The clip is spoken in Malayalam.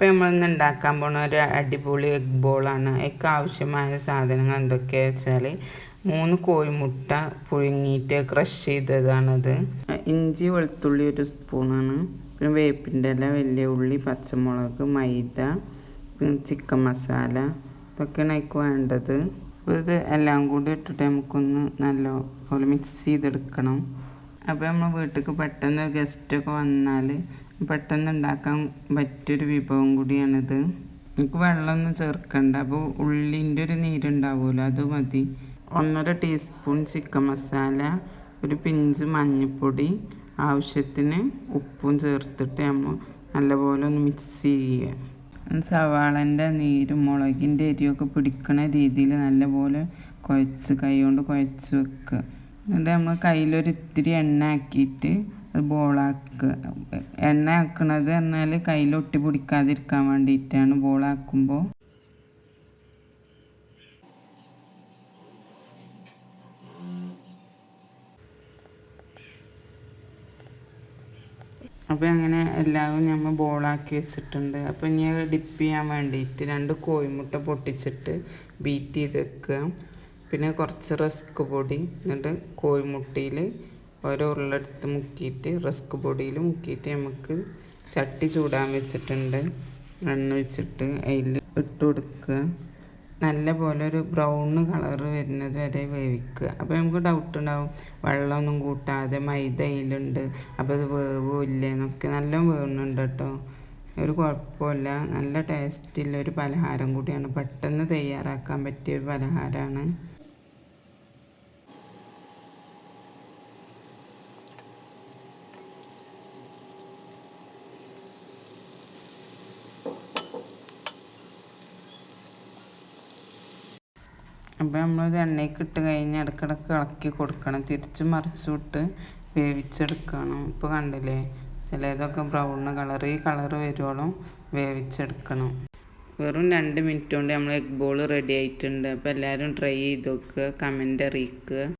ഇപ്പം നമ്മളിന്ന് ഉണ്ടാക്കാൻ പോണ ഒരു അടിപൊളി എഗ് ബോളാണ് എഗ് ആവശ്യമായ സാധനങ്ങൾ എന്തൊക്കെയാ വെച്ചാൽ മൂന്ന് കോഴിമുട്ട പുഴുങ്ങിയിട്ട് ക്രഷ് ചെയ്തതാണത്. ഇഞ്ചി വെളുത്തുള്ളി ഒരു സ്പൂണാണ് പിന്നെ വേപ്പിന്റെ ഇല വലിയ ഉള്ളി പച്ചമുളക് മൈദ പിന്നെ ചിക്കൻ മസാല ഇതൊക്കെയാണ് എനിക്ക് വേണ്ടത്. അപ്പോൾ ഇത് എല്ലാം കൂടി ഇട്ടിട്ട് നമുക്കൊന്ന് നല്ല പോലെ മിക്സ് ചെയ്തെടുക്കണം. അപ്പോൾ നമ്മൾ വീട്ടിലേക്ക് പെട്ടെന്ന് ഗസ്റ്റൊക്കെ വന്നാൽ പെട്ടെന്ന് ഉണ്ടാക്കാൻ പറ്റിയൊരു വിഭവം കൂടിയാണിത്. നമുക്ക് വെള്ളമൊന്നും ചേർക്കണ്ട. അപ്പോൾ ഉള്ളിന്റെ ഒരു നീരുണ്ടാവുമല്ലോ അത് മതി. ഒന്നര ടീസ്പൂൺ ചിക്കൻ മസാല ഒരു പിഞ്ച് മഞ്ഞൾപ്പൊടി ആവശ്യത്തിന് ഉപ്പും ചേർത്തിട്ട് നമ്മൾ നല്ലപോലെ ഒന്ന് മിക്സ് ചെയ്യുക. സവാളന്റെ നീരും മുളകിന്റെ എരിയൊക്കെ പിടിക്കണ രീതിയിൽ നല്ലപോലെ കുഴച്ച് കൈ കൊണ്ട് കുഴച്ച് വെക്കുക. എന്നിട്ട് നമ്മൾ കയ്യിലൊരു ഇത്തിരി എണ്ണ ആക്കിയിട്ട് അത് ബോളാക്കുക എണ്ണ ആക്കണത് പറഞ്ഞാൽ കയ്യിൽ ഒട്ടി പിടിക്കാതിരിക്കാൻ വേണ്ടിയിട്ടാണ് ബോളാക്കുമ്പോൾ അപ്പോൾ അങ്ങനെ എല്ലാവരും നമ്മൾ ബോളാക്കി വെച്ചിട്ടുണ്ട്. അപ്പോൾ ഇനി ഡിപ്പ് ചെയ്യാൻ വേണ്ടിയിട്ട് രണ്ട് കോഴിമുട്ട പൊട്ടിച്ചിട്ട് ബീറ്റ് ചെയ്ത് വെക്കുക. പിന്നെ കുറച്ച് റസ്ക് പൊടി എന്നിട്ട് കോഴിമുട്ടയിൽ ഓരോ ഉരുളെടുത്ത് മുക്കിയിട്ട് റസ്ക് പൊടിയിൽ മുക്കിയിട്ട് നമുക്ക് ചട്ടി ചൂടാൻ വെച്ചിട്ടുണ്ട്. എണ്ണ വെച്ചിട്ട് അതിൽ ഇട്ട് കൊടുക്കുക. നല്ല പോലെ ഒരു ബ്രൗൺ കളർ വരുന്നത് വരെ വേവിക്കുക. അപ്പോൾ നമുക്ക് ഡൗട്ട് ഉണ്ടാവും. വെള്ളമൊന്നും കൂട്ടാതെ മൈദ അതിലുണ്ട്. അപ്പോൾ അത് വേവില്ല എന്നൊക്കെ നല്ല വേവുന്നുണ്ട് കേട്ടോ. ഒരു കുഴപ്പമില്ല. നല്ല ടേസ്റ്റുള്ള ഒരു പലഹാരം കൂടിയാണ്. പെട്ടെന്ന് തയ്യാറാക്കാൻ പറ്റിയ ഒരു പലഹാരമാണ്. അപ്പോൾ നമ്മളത് എണ്ണയ്ക്ക് ഇട്ട് കഴിഞ്ഞ് ഇടക്കിടക്ക് ഇളക്കി കൊടുക്കണം. തിരിച്ച് മറിച്ചു വിട്ട് വേവിച്ചെടുക്കണം. ഇപ്പോൾ കണ്ടില്ലേ? ചിലതൊക്കെ ബ്രൗൺ കളർ ഈ കളർ വരുവോളം വേവിച്ചെടുക്കണം. വെറും രണ്ട് മിനിറ്റ് കൊണ്ട് നമ്മൾ എഗ് ബോൾ റെഡി ആയിട്ടുണ്ട്. അപ്പോൾ എല്ലാവരും ട്രൈ ചെയ്ത് നോക്കുക കമന്റ് അറിയിക്കുക